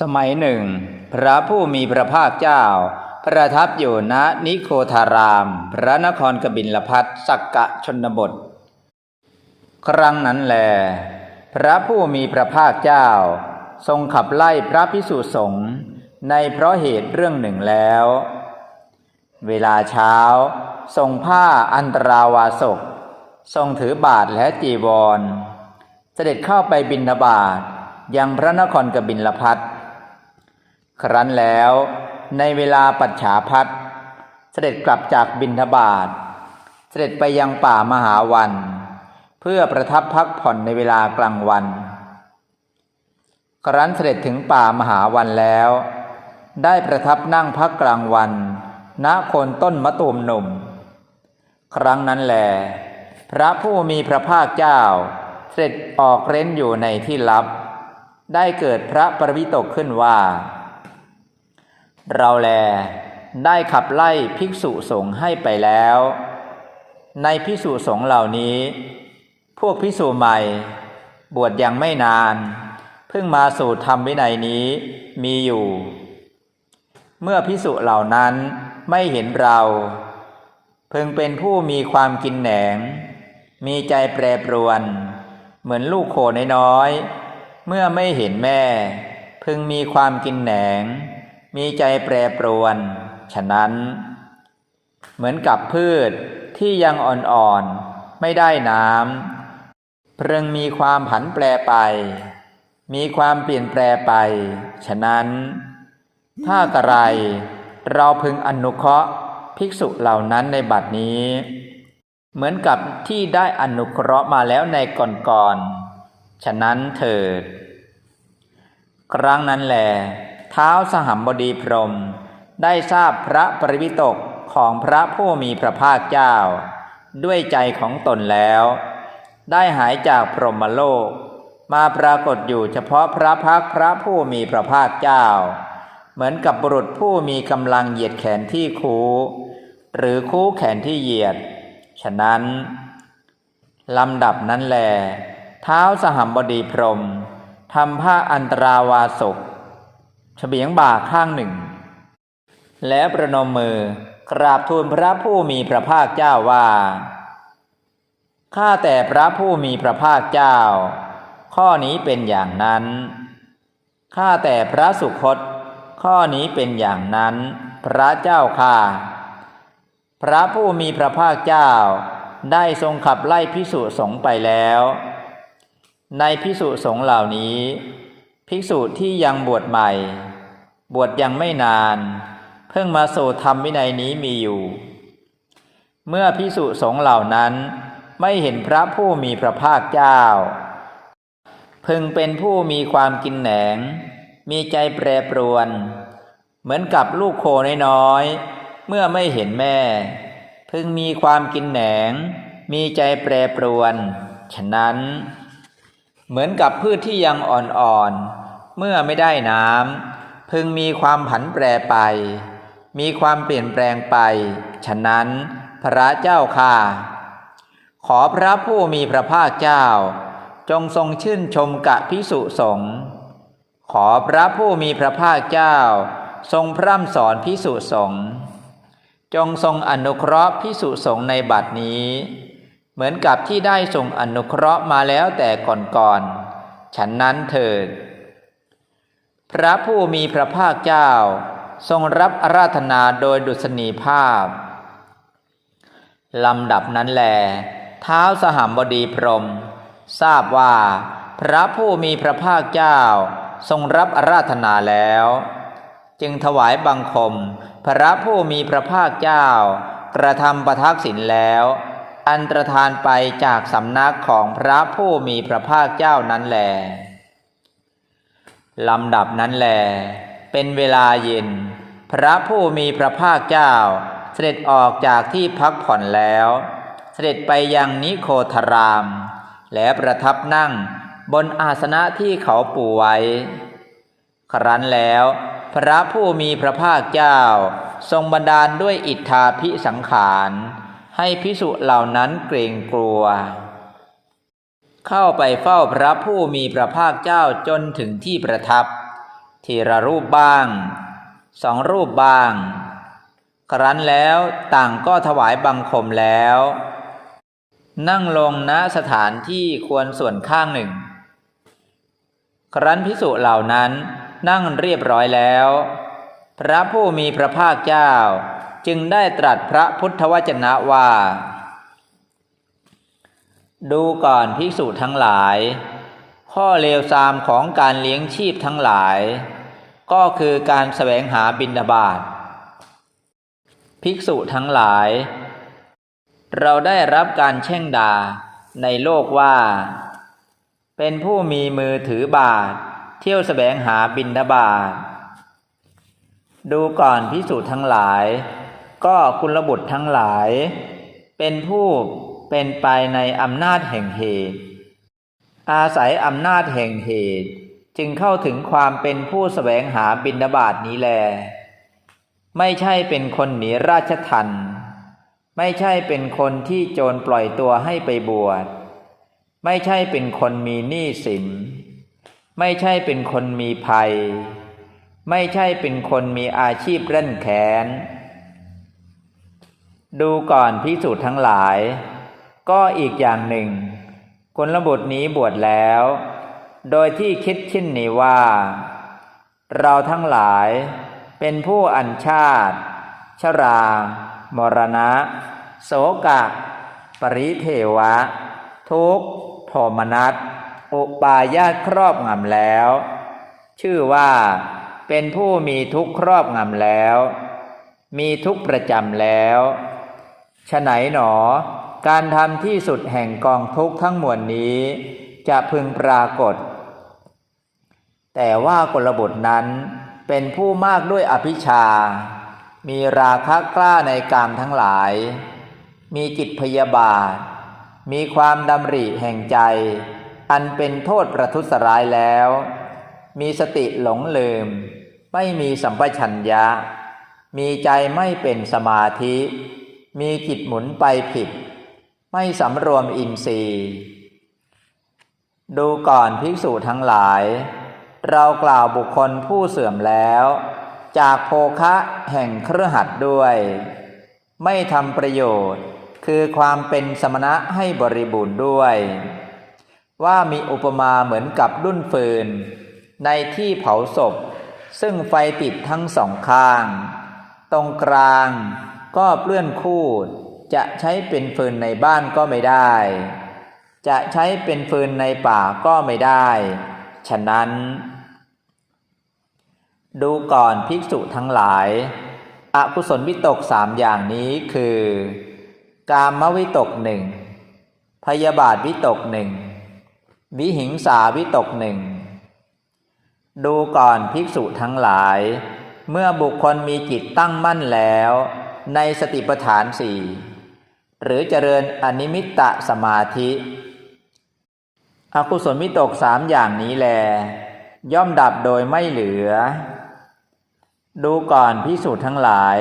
สมัยหนึ่ง พระผู้มีพระภาคเจ้า ประทับอยู่ณนิโคธาราม พระนครกบิลพัทสักกะชนบท ครั้งนั้นแล พระผู้มีพระภาคเจ้า ทรงขับไล่พระพิสุสงฆ์ในเพราะเหตุเรื่องหนึ่งแล้ว เวลาเช้า ทรงผ้าอันตราวาสกทรงถือบาทและจีวร เสด็จเข้าไปบินทบาทยังพระนครกบินลพัท ครั้นแล้วในเวลาปัจฉาพัทเสด็จกลับจากบินทบาท เสด็จไปยังป่ามหาวัน เพื่อประทับพักผ่อนในเวลากลางวัน ครั้นเสด็จถึงป่ามหาวันแล้ว ได้ประทับนั่งพักกลางวัน ณโคนต้นมะตูมหนุ่ม ครั้งนั้นแหลพระผู้มีพระภาคเจ้า เสด็จออกเร้นอยู่ในที่ลับ ได้เกิดพระปรวิตกขึ้นว่า เราแลได้ขับไล่ภิกษุสงฆ์ให้ไปแล้ว ในภิกษุสงฆ์เหล่านี้ พวกภิกษุใหม่ บวชยังไม่นาน เพิ่งมาสู่ธรรมวินัยนี้มีอยู่ เมื่อภิกษุเหล่านั้นไม่เห็นเรา เพึงเป็นผู้มีความกินแหนง มีใจแปรปรวน เหมือนลูกโคน้อย เมื่อไม่เห็นแม่ พึงมีความกินแหนง มีใจแปรปรวน ฉะนั้น เหมือนกับพืชที่ยังอ่อนๆ ไม่ได้น้ำเพึงมีความผันแปรไป มีความเปลี่ยนแปลไป ฉะนั้น ถ้ากระไรเราพึงอนุเคราะห์ภิกษุเหล่านั้นในบัดนี้ เหมือนกับที่ได้อนุเคราะห์มาแล้วในก่อนๆ ฉะนั้นเถิด ครั้งนั้นแหลเท้าสหัมบดีพรม ได้ทราบพระปริวิตกของพระผู้มีพระภาคเจ้า ด้วยใจของตนแล้ว ได้หายจากพรหมโลก มาปรากฏอยู่เฉพาะพระพักพระผู้มีพระภาคเจ้า เหมือนกับบุรุษผู้มีกำลังเหยียดแขนที่คูหรือคูแขนที่เหยียด ฉะนั้นลำดับนั้นแล เท้าสหัมบดีพรมทำผ้าอันตราวาสก เฉบียงบ่าข้างหนึ่ง แล้วประนมมือกราบทูลพระผู้มีพระภาคเจ้าว่าข้าแต่พระผู้มีพระภาคเจ้า ข้อนี้เป็นอย่างนั้นข้าแต่พระสุคต ข้อนี้เป็นอย่างนั้น พระเจ้าข้าพระผู้มีพระภาคเจ้า ได้ทรงขับไล่พิสุสงไปแล้ว ในพิสุสงเหล่านี้ ภิกษุที่ยังบวชใหม่ บวชยังไม่นาน เพิ่งมาสู่ธรรมวินัยนี้มีอยู่ เมื่อพิสุสงฆ์เหล่านั้นไม่เห็นพระผู้มีพระภาคเจ้า พึงเป็นผู้มีความกินแหนง มีใจแปรปรวน เหมือนกับลูกโคน้อยๆเมื่อไม่เห็นแม่ พึงมีความกินแหนง มีใจแปรปรวน ฉะนั้น เหมือนกับพืชที่ยังอ่อนๆ เมื่อไม่ได้น้ำพึงมีความผันแปรไป มีความเปลี่ยนแปลงไป ฉะนั้นพระเจ้าค่ะ ขอพระผู้มีพระภาคเจ้า จงทรงชื่นชมกะพิสุสงฆ์ขอพระผู้มีพระภาคเจ้า ทรงพร่ำสอนพิสุสงฆ์จงทรงอนุเคราะห์พิสุสงฆ์ในบัดนี้ เหมือนกับที่ได้ทรงอนุเคราะห์มาแล้วแต่ก่อนๆฉันนั้นเถิด พระผู้มีพระภาคเจ้าทรงรับอาราธนาโดยดุษณีภาพลำดับนั้นแล เท้าสหัมบดีพรหมทราบว่า พระผู้มีพระภาคเจ้าทรงรับอาราธนาแล้ว จึงถวายบังคม พระผู้มีพระภาคเจ้ากระทำประทักษิณแล้ว อันตรธานไปจากสำนักของพระผู้มีพระภาคเจ้านั้นแลลำดับนั้นแล เป็นเวลาเย็น พระผู้มีพระภาคเจ้า เสด็จออกจากที่พักผ่อนแล้ว เสด็จไปยังนิโคธราม และประทับนั่งบนอาสนะที่เขาปูไว้ ครั้นแล้ว พระผู้มีพระภาคเจ้า ทรงบันดาลด้วยอิทธาภิสังขาร ให้พิสุเหล่านั้นเกรงกลัว เข้าไปเฝ้าพระผู้มีพระภาคเจ้าจนถึงที่ประทับ ทีละรูปบ้าง สองรูปบ้าง ครั้นแล้วต่างก็ถวายบังคมแล้ว นั่งลงณสถานที่ควรส่วนข้างหนึ่ง ครั้นพิสุเหล่านั้นนั่งเรียบร้อยแล้ว พระผู้มีพระภาคเจ้า จึงได้ตรัสพระพุทธวจนะว่า ดูก่อนภิกษุทั้งหลาย ข้อเลวทรามของการเลี้ยงชีพทั้งหลาย ก็คือการแสวงหาบิณฑบาตภิกษุทั้งหลาย เราได้รับการแช่งด่าในโลกว่า เป็นผู้มีมือถือบาท เที่ยวแสวงหาบิณฑบาตดูก่อนพิสูจน์ทั้งหลาย ก็คุณบุตรทั้งหลาย เป็นผู้เป็นไปในอำนาจแห่งเหตุ อาศัยอำนาจแห่งเหตุ จึงเข้าถึงความเป็นผู้แสวงหาบิณฑบาตนี้แล ไม่ใช่เป็นคนหนีราชทันไม่ใช่เป็นคนที่โจรปล่อยตัวให้ไปบวช ไม่ใช่เป็นคนมีหนี้สิน ไม่ใช่เป็นคนมีภัย ไม่ใช่เป็นคนมีอาชีพเร่นแขน ดูก่อนพิสูจน์ทั้งหลาย ก็อีกอย่างหนึ่งคนระบุตรนี้บวชแล้ว โดยที่คิดชินนี้ว่า เราทั้งหลายเป็นผู้อัญชาติ ชรามรณะ โสกะ ปริเทวะ ทุกโทมนัสอุปายาตครอบงำแล้ว ชื่อว่าเป็นผู้มีทุกข์ครอบงำแล้ว มีทุกข์ประจำแล้ว ฉะไหนหนอ การทำที่สุดแห่งกองทุกข์ทั้งมวลนี้ จะพึงปรากฏ แต่ว่ากลบุตรนั้นเป็นผู้มากด้วยอภิชา มีราคะกล้าในกามทั้งหลาย มีจิตพยาบาท มีความดำริแห่งใจ อันเป็นโทษประทุษร้ายแล้ว มีสติหลงลืม ไม่มีสัมปชัญญะ มีใจไม่เป็นสมาธิ มีจิตหมุนไปผิด ไม่สำรวมอินทรีย์ ดูก่อนภิกษุทั้งหลาย เรากล่าวบุคคลผู้เสื่อมแล้ว จากโภคะแห่งเครือหัดด้วย ไม่ทำประโยชน์คือความเป็นสมณะให้บริบูรณ์ด้วย ว่ามีอุปมาเหมือนกับดุ้นฟืน ในที่เผาศพ ซึ่งไฟติดทั้งสองข้าง ตรงกลาง ก็เปลื้อนคูดจะใช้เป็นฟืนในบ้านก็ไม่ได้ จะใช้เป็นฟืนในป่าก็ไม่ได้ ฉะนั้น ดูก่อนภิกษุทั้งหลายอกุศลวิตกสามอย่างนี้คือ กามวิตกหนึ่งพยาบาทวิตกหนึ่งวิหิงสาวิตกหนึ่งดูก่อนภิกษุทั้งหลาย เมื่อบุคคลมีจิตตั้งมั่นแล้ว ในสติปัฏฐานสี่หรือเจริญอนิมิตตสมาธิอกุศลวิตกสามอย่างนี้แล ย่อมดับโดยไม่เหลือ ดูก่อนพิสูจน์ทั้งหลาย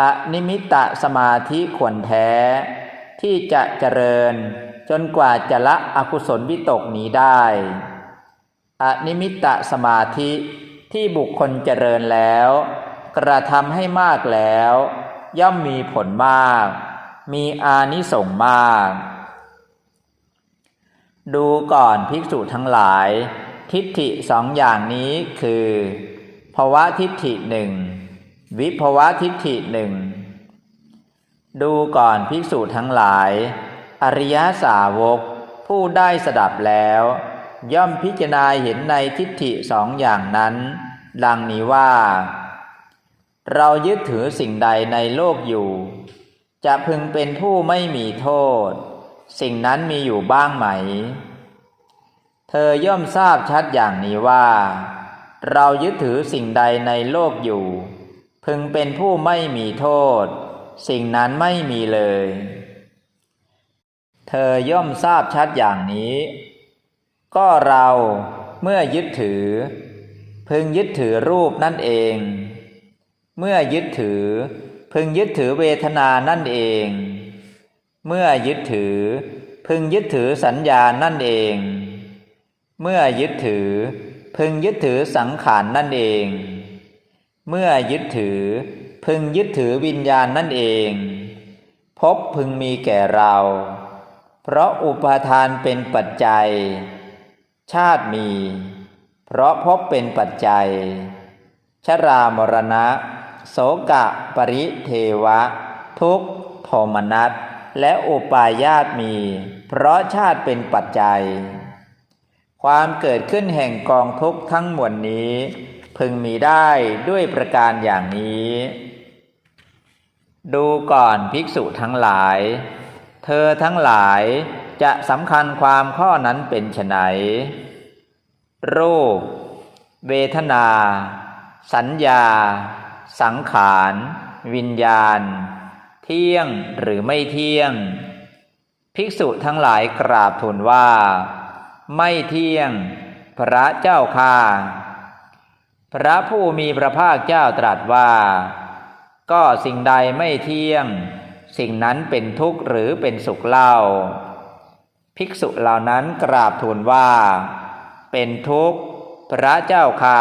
อนิมิตตสมาธิควรแท้ ที่จะเจริญจนกว่าจะละอกุศลวิตกนี้ได้ อนิมิตตสมาธิที่บุคคลเจริญแล้ว กระทำให้มากแล้ว ย่อมมีผลมาก มีอานิสงส์มาก ดูก่อนภิกษุทั้งหลาย ทิฏฐิสองอย่างนี้คือภวะทิฏฐิหนึ่งวิภวะทิฏฐิหนึ่งดูก่อนภิกษุทั้งหลาย อริยสาวก ผู้ได้สดับแล้ว ย่อมพิจารณาเห็นในทิฏฐิสองอย่างนั้น ดังนี้ว่า เรายึดถือสิ่งใดในโลกอยู่ จะพึงเป็นผู้ไม่มีโทษ สิ่งนั้นมีอยู่บ้างไหม เธอย่อมทราบชัดอย่างนี้ว่า เรายึดถือสิ่งใดในโลกอยู่ พึงเป็นผู้ไม่มีโทษ สิ่งนั้นไม่มีเลย เธอย่อมทราบชัดอย่างนี้ ก็เราเมื่อยึดถือ พึงยึดถือรูปนั่นเอง เมื่อยึดถือ พึงยึดถือเวทนานั่นเอง เมื่อยึดถือ พึงยึดถือสัญญานั่นเอง เมื่อยึดถือ พึงยึดถือสังขารนั่นเอง เมื่อยึดถือ พึงยึดถือวิญญาณนั่นเองพบพึงมีแก่เรา เพราะอุปาทานเป็นปัจจัย ชาติมี เพราะพบเป็นปัจจัย ชรามรณะ โสกะปริเทวะ ทุกโทมนัสและอุปายาตมี เพราะชาติเป็นปัจจัย ความเกิดขึ้นแห่งกองทุกข์ทั้งมวลนี้ พึงมีได้ด้วยประการอย่างนี้ ดูก่อนภิกษุทั้งหลาย เธอทั้งหลายจะสำคัญความข้อนั้นเป็นไฉนรูป เวทนา สัญญา สังขาร วิญญาณ เที่ยงหรือไม่เที่ยง ภิกษุทั้งหลายกราบทูลว่า ไม่เที่ยง พระเจ้าค่าพระผู้มีพระภาคเจ้าตรัสว่า ก็สิ่งใดไม่เที่ยง สิ่งนั้นเป็นทุกข์หรือเป็นสุขเล่า ภิกษุเหล่านั้นกราบทูลว่า เป็นทุกข์ พระเจ้าค่า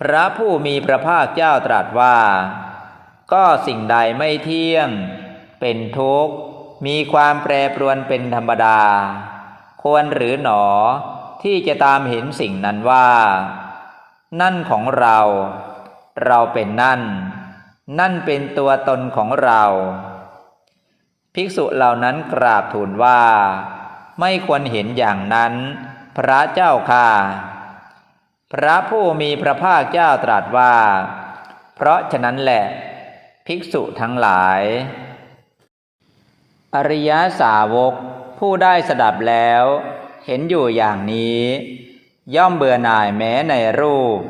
พระผู้มีพระภาคเจ้าตรัสว่า ก็สิ่งใดไม่เที่ยง เป็นทุกข์ มีความแปรปรวนเป็นธรรมดา ควรหรือหนอที่จะตามเห็นสิ่งนั้นว่า นั่นของเรา เราเป็นนั่น นั่นเป็นตัวตนของเรา ภิกษุเหล่านั้นกราบทูลว่า ไม่ควรเห็นอย่างนั้น พระเจ้าค่ะ พระผู้มีพระภาคเจ้าตรัสว่า เพราะฉะนั้นแหละ ภิกษุทั้งหลาย อริยสาวกผู้ได้สดับแล้ว เห็นอยู่อย่างนี้ ย่อมเบื่อหน่ายแม้ในรูป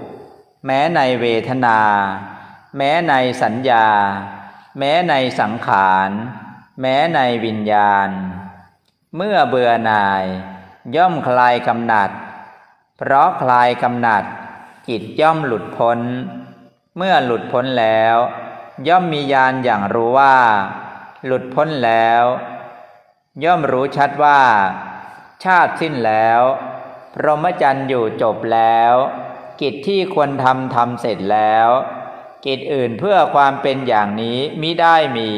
แม้ในเวทนา แม้ในสัญญา แม้ในสังขาร แม้ในวิญญาณ เมื่อเบื่อหน่าย ย่อมคลายกำหนัด เพราะคลายกำหนัด จิตย่อมหลุดพ้น เมื่อหลุดพ้นแล้ว ย่อมมีญาณอย่างรู้ว่า หลุดพ้นแล้ว ย่อมรู้ชัดว่า ชาติสิ้นแล้ว พรหมจรรย์อยู่จบแล้ว กิจที่ควรทำทำเสร็จแล้ว กิจอื่นเพื่อความเป็นอย่างนี้มิได้มี